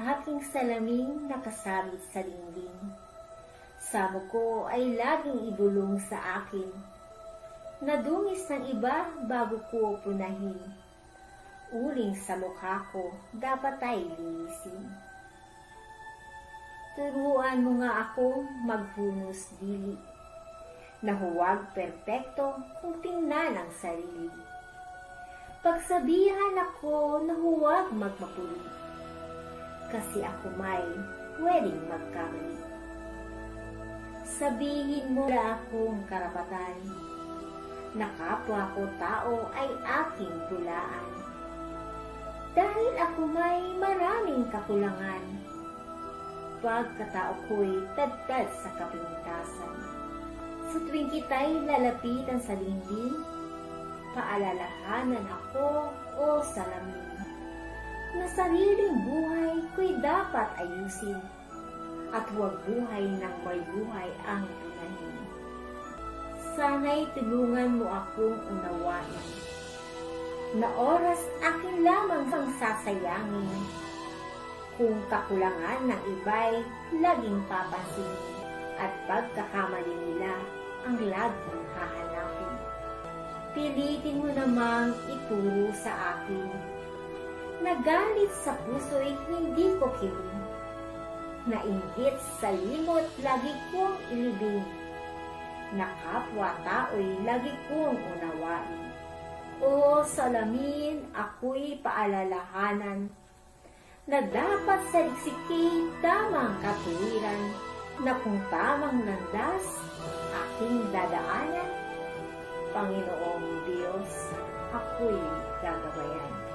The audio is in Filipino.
aking salaming nakasabit sa dingding. Samo ko ay laging ibulong sa akin. Nadungis ng iba bago ko punahin. Uling sa mukha ko, dapat ay linisin. Turuan mo nga ako maghunos dili. Na huwag perpekto kung tingnan ang sarili. Pagsabihan ako na huwag magmapuli. Kasi ako may pwedeng magkamali. Sabihin mo na akong karapatan. Na kapwa ko tao ay aking tulaan. Dahil ako may maraming kakulangan. Pagkatao ko'y tadtad sa kapintasan. Sa tuwing kita'y lalapitan sa dingding, paalalahanan ako o salamin na sariling buhay ko'y dapat ayusin at huwag buhay ng may buhay ang unahin. Sana'y tulungan mo akong unawain na oras akin lamang ang sasayangin kung kakulangan ng iba'y laging papansinin at pagkakamali nila ang laging hahanapin. Pilitin mo namang ituro sa akin na galit sa puso'y hindi ko kiling. Nainggit sa limot lagi kong ilibing. Na kapwa tao'y lagi kong unawain. O salamin ako'y paalalahanan na dapat sa liksiki tamang katuwiran na kung tamang landas aking dadaanan, Panginoong Diyos, ako'y gagabayan.